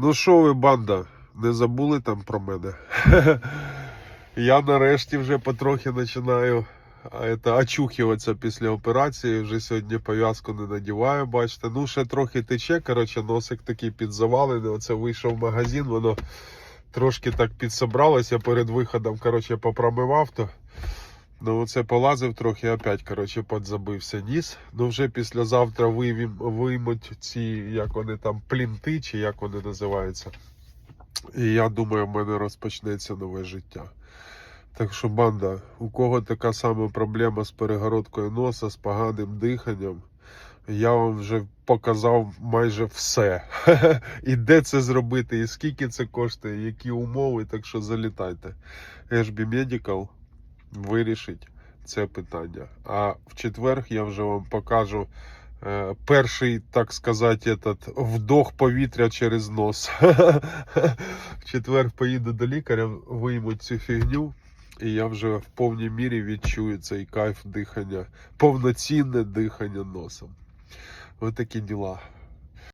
Ну що ви, банда, не забули там про мене? Я нарешті вже потрохи починаю очухуватися після операції. Вже сьогодні пов'язку не надіваю, бачите. Ну, ще трохи тече. Коротше, носик такий підзавалений. Оце вийшов в магазин, воно трошки так підсобралось. Я перед виходом коротше, попромивав то. Ну, оце полазив трохи, опять, коротше, подзабився ніс. Ну, вже післязавтра виймем, виймуть ці, як вони там, плінти, чи як вони називаються. І я думаю, в мене розпочнеться нове життя. Так що, банда, у кого така сама проблема з перегородкою носа, з поганим диханням, я вам вже показав майже все. І де це зробити, і скільки це коштує, які умови, так що залітайте. HB Medical вирішить це питання. А в четвер я вже вам покажу е, перший, так сказати, этот, вдох повітря через нос. в четвер поїду до лікаря, виймуть цю фігню. І я вже в повній мірі відчую цей кайф дихання, повноцінне дихання носом. Ось такі діла.